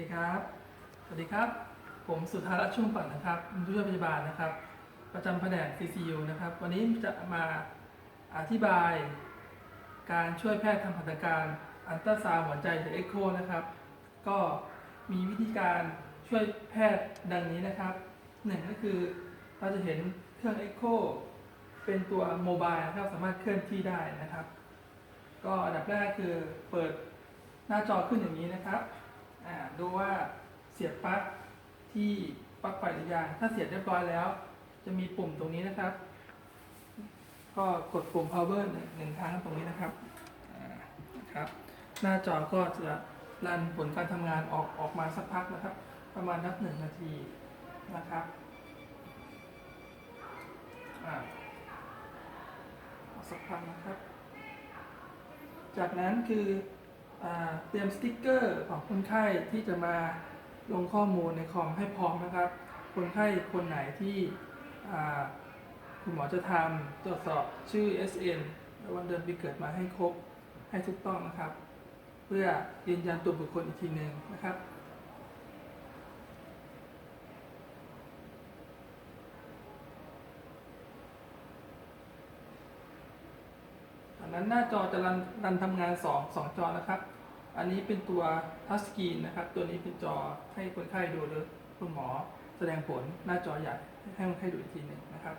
ดีครับ สวัสดีครับ ผมสุธารัตน์ชุ่มปั่นนะครับเป็นผู้ช่วยพยาบาลนะครับ ประจำแผนก CCU นะครับ วันนี้จะมาอธิบาย การช่วยแพทย์ทำหัตการอันตราซาวด์หัวใจหรือเอ็กโคนะครับ ก็มีวิธีการช่วยแพทย์ดังนี้นะครับหนึ่งก็คือเราจะเห็นเครื่องเอ็กโคเป็นตัวโมบายนะครับสามารถเคลื่อนที่ได้นะครับ ก็อันดับแรกคือเปิดหน้าจอขึ้นอย่างนี้นะครับ ดูว่าเสียบปลั๊กที่ปลั๊กไฟหรือยังถ้าเสียบเรียบร้อยแล้ว จะมีปุ่มตรงนี้นะครับ ก็กดปุ่ม power หนึ่งครั้งตรงนี้นะครับนะครับ หน้าจอก็จะรันผลการทำงานออกออกมาสักพักนะครับ ประมาณนับหนึ่งนาทีนะครับอ่าสักพักนะครับ จากนั้นคือ เตรียมสติ๊กเกอร์ของคนไข้ที่จะมาลงข้อมูลในคอมให้พร้อมนะครับ คนไข้คนไหนที่คุณหมอจะทำตรวจสอบชื่อ SN และวันเดือนปีเกิดมาให้ครบให้ถูกต้องนะครับ เพื่อยืนยันตัวบุคคลอีกทีหนึ่งนะครับอันนั้นหน้าจอจะรันรันทำงาน2 2จอนะครับ อันนี้เป็นตัวทัชสกรีนนะครับ ตัวนี้เป็นจอให้คนไข้ดูหรือคุณหมอแสดงผลหน้าจอใหญ่ให้คนไข้ดูอีกทีหนึ่งนะครับ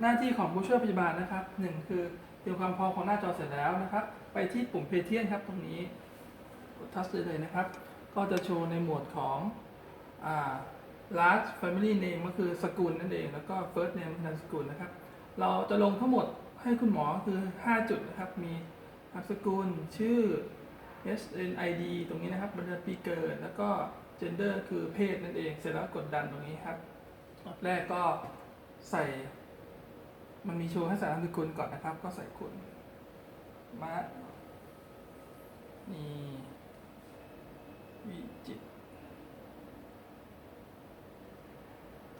หน้าที่ของผู้ช่วยพยาบาลนะครับหนึ่งคือเตรียมความพร้อมของหน้าจอเสร็จแล้วนะครับ ไปที่ปุ่มเพเทียนครับตรงนี้กดทัชเลยนะครับ ก็จะโชว์ในหมวดของอ่า last family name ก็คือสกุลนั่นเอง แล้วก็ first name คือนามสกุลนะครับ เราจะลงทั้งหมดให้คุณหมอคือ 5 จุดนะครับ มีนามสกุล ชื่อ SNID ตรงนี้นะครับวันเดือนปีเกิด แล้วก็ gender คือเพศนั่นเอง เสร็จแล้วกดดันตรงนี้ครับอันดับแรกก็ใส่ มันมีโชว์ให้ใส่นามสกุลก่อนนะครับ ก็ใส่คุณมานี่ วิจิต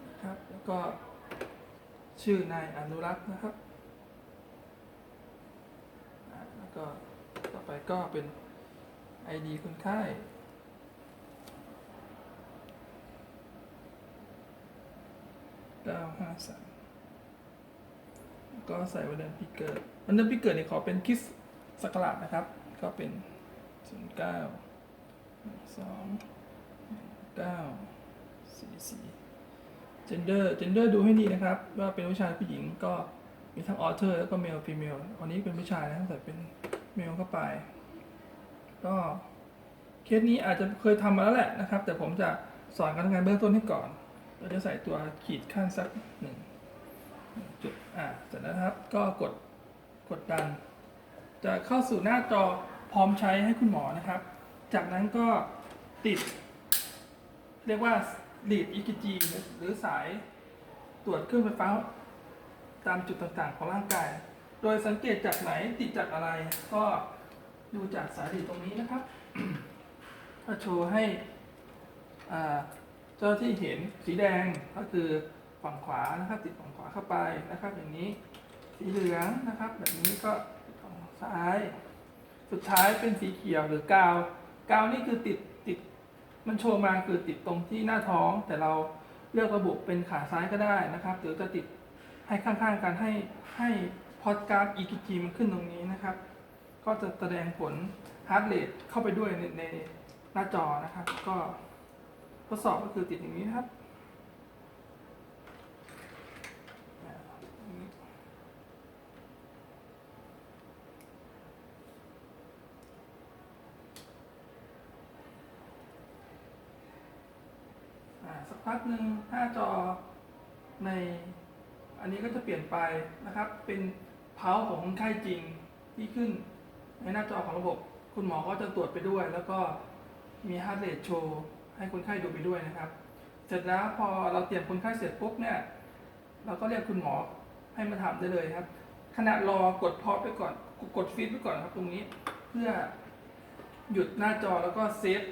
นะครับ แล้วก็ชื่อนายอนุรักษ์นะครับ แล้วก็ต่อไปก็เป็น ID คนไข้เก้าห้าสามก็ใส่วันเดือนปีเกิด วันเดือนปีเกิดเนี่ยขอเป็นคริสต์ศักราชนะครับ ก็เป็น 0 9 2 9 4 4 gender gender ดูให้ดีนะครับ ว่าเป็นผู้ชายผู้หญิงก็มีทั้ง author แล้วก็ male female วันนี้เป็นผู้ชายนะใส่เป็น male เข้าไป ก็เคสนี้อาจจะเคยทำมาแล้วแหละนะครับ แต่ผมจะสอนการทำงานเบื้องต้นให้ก่อน เราจะใส่ตัวขีดขั้นสักหนึ่งจุดอ่าเสร็จแล้วนครับก็กดกดดัน จะเข้าสู่หน้าจอพร้อมใช้ให้คุณหมอนะครับ จากนั้นก็ติด เรียกว่า lead EKG หรือสายตรวจเครื่องไฟฟ้า ตามจุดต่างๆของร่างกาย โดยสังเกตจากไหนติดจากอะไร ก็ดูจากสายลีดตรงนี้นะครับก็โชว์ให้เจ้าที่เห็นสีแดงก็คือฝั่งขวานะครับ ติดฝั่งขวาเข้าไปนะครับอย่างนี้สีเหลืองนะครับ แบบนี้ก็ฝั่งซ้าย สุดท้ายเป็นสีเขียวหรือกาว กาวนี่คือติดติดมันโชว์มาคือติดตรงที่หน้าท้อง แต่เราเลือกระบบเป็นขาซ้ายก็ได้นะครับ หรือจะติดให้ข้างๆกันให้ให้พอดการ์ด EKG มันขึ้นตรงนี้นะครับ ก็จะแสดงผลฮาร์ดเรทเข้าไปด้วยในในหน้าจอนะครับ ก็ทดสอบก็คือติดอย่างนี้นะครับ อ่า สักพักหนึ่งหน้าจอในอันนี้ก็จะเปลี่ยนไปนะครับ เป็นเพาของคนไข้จริงที่ขึ้นในหน้าจอของระบบ คุณหมอก็จะตรวจไปด้วย แล้วก็มี heart rate โชว์ให้คนไข้ดูไปด้วยนะครับ เสร็จแล้วพอเราเตรียมคนไข้เสร็จปุ๊บเนี่ยเราก็เรียกคุณหมอให้มาทำได้เลยครับ ขณะรอกดพอไปก่อน กดฟีดไปก่อนครับตรงนี้ เพื่อหยุดหน้าจอแล้วก็เซฟ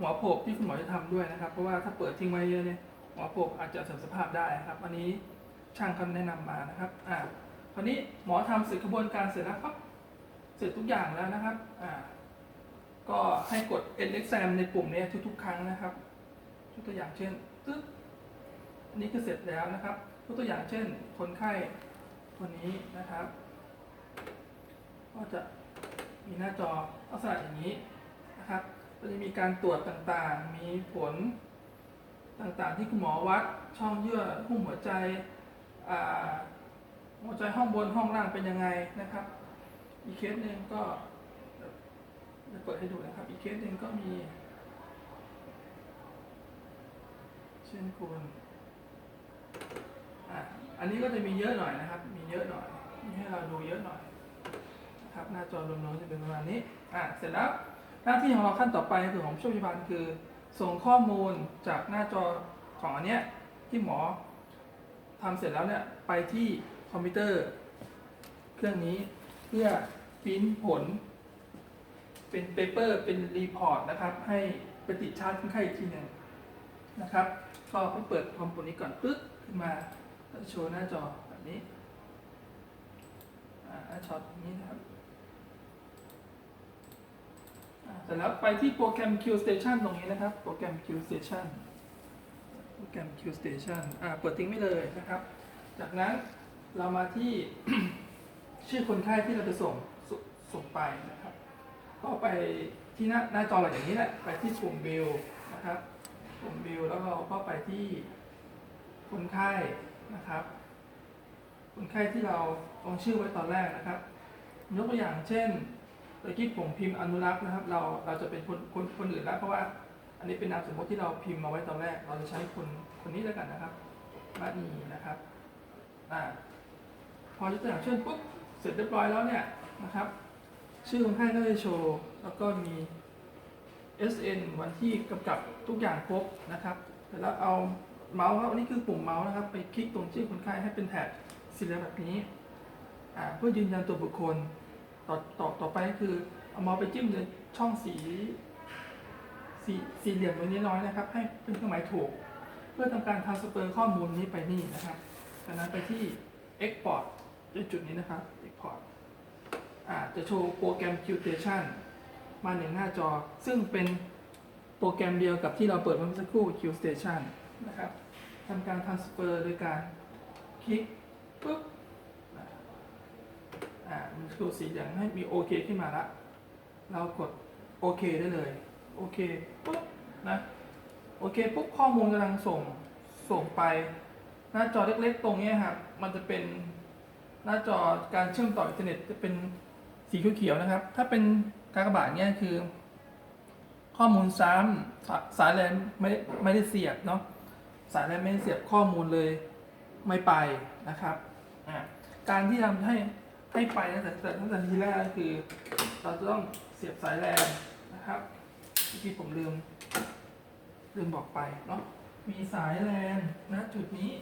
หัวโผกที่คุณหมอจะทำด้วยนะครับ เพราะว่าถ้าเปิดทิ้งไว้เยอะเนี่ยหัวโปกอาจจะเสื่อมสภาพได้ครับ อันนี้ช่างเขาแนะนำมานะครับอ่าคราวนี้หมอทำเสร็จกระบวนการเสร็จแล้วครับ เสร็จทุกอย่างแล้วนะครับอ่าก็ให้กด end exam ในปุ่มนี้ทุกๆ ครั้งนะครับยกตัวอย่างเช่นตึ๊ดอันนี้คือเสร็จแล้วนะครับยกตัวอย่างเช่น คนไข้คนนี้นะครับ ก็จะมีหน้าจอลักษณะอย่างนี้นะครับ ก็จะมีการตรวจต่างๆ มีผลต่างๆ ที่คุณหมอวัดช่องเยื่อหุ้มหัวใจหัวใจห้องบนห้องล่างเป็นยังไงนะครับ อีกเคสหนึ่งก็จะเปิดให้ดูนะครับ อีกเคสหนึ่งก็มี เช่นคุณอะอันนี้ก็จะมีเยอะหน่อยนะครับ มีเยอะหน่อยให้เราดูเยอะหน่อยนะครับหน้าจอรวมๆจะเป็นประมาณนี้อะเสร็จแล้ว หน้าที่ของเราขั้นต่อไปคือของผู้ช่วยพยาบาลคือ ส่งข้อมูลจากหน้าจอของอันเนี้ยที่หมอทำเสร็จแล้วเนี่ยไปที่คอมพิวเตอร์ เครื่องนี้เพื่อปริ้นผล เป็นเปเปอร์เป็นรีพอร์ตนะครับ ให้ปติชาร์จคนไข้อีกทีหนึ่งนะครับ ก็ไปเปิดคอมปุ่มนี้ก่อนปึ๊บขึ้นมาโชว์หน้าจอแบบนี้อ่าหน้าจอแบนี้นะครับ เสร็จแล้วไปที่โปรแกรม Q Station ตรงนี้นะครับ โปรแกรม Q Station โปรแกรม Q Station อ่าเปิดทิ้งไม่เลยนะครับ จากนั้นเรามาที่ชื่อคนไข้ที่เราจะส่งสส่งไปนะครับ ก็ไปที่หน้าหน้าจอเราอย่างนี้แหละ ไปที่ปุ่มบิลนะครับ ปุ่มบิลแล้วเราก็ไปที่คนไข้นะครับ คนไข้ที่เราลงชื่อไว้ตอนแรกนะครับ ยกตัวอย่างเช่น ตะกี้ผมพิมพ์อนุรักษ์นะครับ เราเราจะเป็นคนคนคนอื่นแล้วเพราะว่า อันนี้เป็นนามสมมติที่เราพิมพ์มาไว้ตอนแรก เราจะใช้คนคนนี้แล้วกันนะครับมานีนะครับอ่าพอยกตัวอย่างเช่นปุ๊บเสร็จเรียบร้อยแล้วเนี่ยนะครับ ชื่อคนไข้ก็จะโชว์ แล้วก็มี SN วันที่กำกับทุกอย่างครบนะครับเสร็จแล้วเอาเมาส์ครับอันนี้คือปุ่มเมาส์นะครับ ไปคลิกตรงชื่อคนไข้ให้เป็นแถบสีเหลืองแบบนี้เพื่อยืนยันตัวบุคคล ต่อต่อต่อไปก็คือเอามาไปจิ้มในช่องสีสีสี่เหลี่ยมตรงนี้น้อยนะครับ ให้เป็นเครื่องหมายถูก เพื่อทำการ transfer ข้อมูลนี้ไปนี่นะครับจากนั้นไปที่ export ด้วยจุดนี้นะครับ export อ่าจะโชว์โปรแกรม Qstation มาหนึ่งหน้าจอ ซึ่งเป็นโปรแกรมเดียวกับที่เราเปิดเมื่อสักครู่ Qstation นะครับทำการ transfer โดยการคลิกปุ๊บ อ่ามันจะตัวสีเหลืองให้มีโอเคขึ้นมาละ เรากดโอเคได้เลย โอเคปุ๊บนะ โอเคปุ๊บข้อมูลกำลังส่งส่งไป หน้าจอเล็กๆ ตรงนี้ครับ มันจะเป็นหน้าจอการเชื่อมต่ออินเทอร์เน็ตจะเป็นสีเขียวๆนะครับ ถ้าเป็นกากบาทเนี้ยคือ ข้อมูลซ้ำสาสายแลนไม่ไม่ได้เสียบเนาะสายแลนไม่ได้เสียบข้อมูลเลยไม่ไปนะครับอ่าการที่ทำให้ ให้ไปตั้งแต่ตั้งแต่ทีแรกคือ เราจะต้องเสียบสายแลนนะครับเมื่ผมลืม ลืมบอกไปเนาะมีสายแลนนะจุดนี้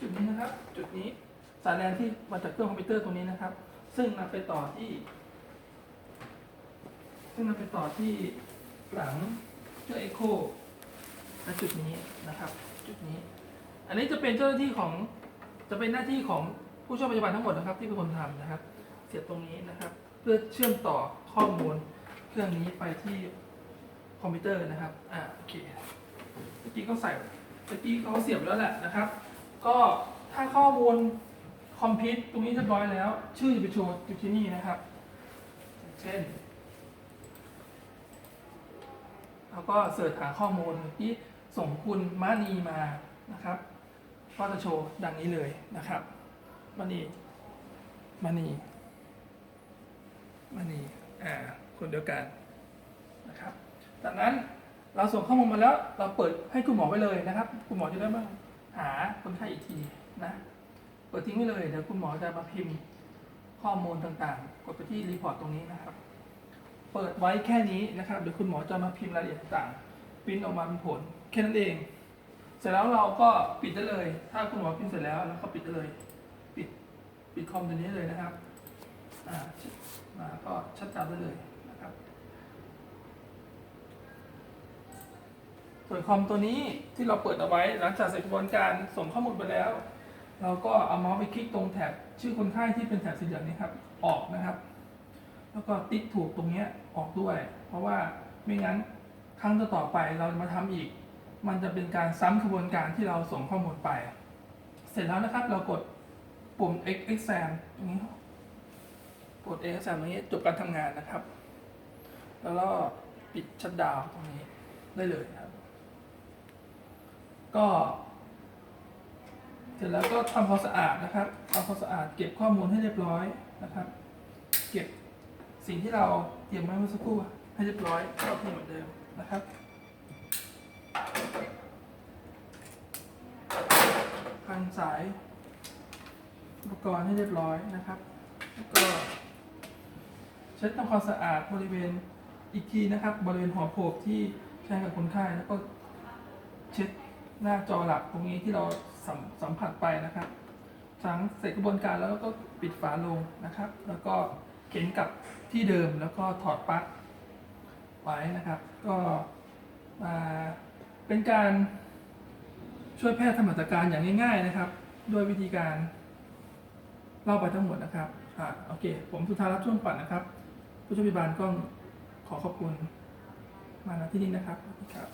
จุดนี้นะครับ จุดนี้สายแลนที่มาจากเครื่องคอมพิวเตอร์ตัวนี้นะครับ ซึ่งนำไปต่อที่ ซึ่งนำไปต่อที่หลังเครื่องเอ็กโคณจุดนี้นะครับ จุดนี้ อันนี้จะเป็นเจ้าหน้าที่ของจะเป็นหน้าที่ของผู้ช่วยพยาบาลทั้งหมดนะครับ ที่เป็นคนทำนะครับ เสียบตรงนี้นะครับ เพื่อเชื่อมต่อข้อมูลเครื่องนี้ไปที่คอมพิวเตอร์นะครับอ่าโอเคเมื่อกี้เขาใส่เมื่อกี้เขาเสียบแล้วแหละนะครับ ก็ถ้าข้อมูลคอมพิวต์ตรงนี้เรียบร้อยแล้ว ชื่อจะไปโชว์อยู่ที่นี่นะครับ เช่นเราก็เสิร์ชหาข้อมูลที่ส่งคุณมานีมานะครับ ก็จะโชว์ดังนี้เลยนะครับมานีมานีมานี่อ่าคนเดียวกันนะครับจากนั้นเราส่งข้อมูลมาแล้วเราเปิดให้คุณหมอไว้เลยนะครับ คุณหมอจะได้มาหาคนไข้อีกทีนะเปิดทิ้งไว้เลยเดี๋ยวคุณหมอจะมาพิมพ์ข้อมูลต่างๆ กดไปที่รีพอร์ตตรงนี้นะครับ เปิดไว้แค่นี้นะครับเดี๋ยวคุณหมอจะมาพิมพ์รายละเอียดต่างๆปริ้นออกมาเป็นผลแค่นั้นเอง เสร็จแล้วเราก็ปิดได้เลย ถ้าคุณหมอพิมพ์เสร็จแล้วเราก็ปิดได้เลย ปิดปิดคอมตัวนี้เลยนะครับอ่ามาก็ชัดจำได้เลยนะครับส่วนคอมตัวนี้ที่เราเปิดเอาไว้หลังจากเสร็จกระบวนการส่งข้อมูลไปแล้ว เราก็เอาเมาส์ไปคลิกตรงแถบชื่อคนไข้ที่เป็นแถบสีเหลืองนี้ครับออกนะครับ แล้วก็ติ๊กถูกตรงนี้ออกด้วย เพราะว่าไม่งั้นครั้งต่อไปเรามาทำอีก มันจะเป็นการซ้ำกระบวนการที่เราส่งข้อมูลไป เสร็จแล้วนะครับเรากดปุ่ม X exam ตรงนี้กด X exam ตรงนี้จบการทำงานนะครับ แล้วก็ปิดชัดดาวตรงนี้ได้เลยครับ ก็ เสร็จแล้วก็ทำความสะอาดนะครับทำความสะอาดเก็บข้อมูลให้เรียบร้อยนะครับ เก็บสิ่งที่เราเตรียมไว้เมื่อสักครู่ให้เรียบร้อยก็เหมือนเดิมนะครับ พันสายอุปกรณ์ให้เรียบร้อยนะครับ แล้วก็เช็ดทำความสะอาดบริเวณอีกทีนะครับ บริเวณหัวโขกที่ใช้กับคนไข้แล้วก็เช็ดหน้าจอหลักตรงนี้ที่เราสัมสัมผัสไปนะครับหลังเสร็จกระบวนการแล้วก็ปิดฝาลงนะครับ แล้วก็เข็นกลับที่เดิมแล้วก็ถอดปลั๊กไว้นะครับ ก็มา เป็นการช่วยแพทย์ทำหัตถการอย่างง่าย ๆนะครับ ด้วยวิธีการเล่าไปทั้งหมดนะครับอ่าโอเค ผมสุธารัตน์ช่วงปัดนะครับ ผู้ช่วยพยาบาลก็ขอขอบคุณมาณที่นี่นะครับครับ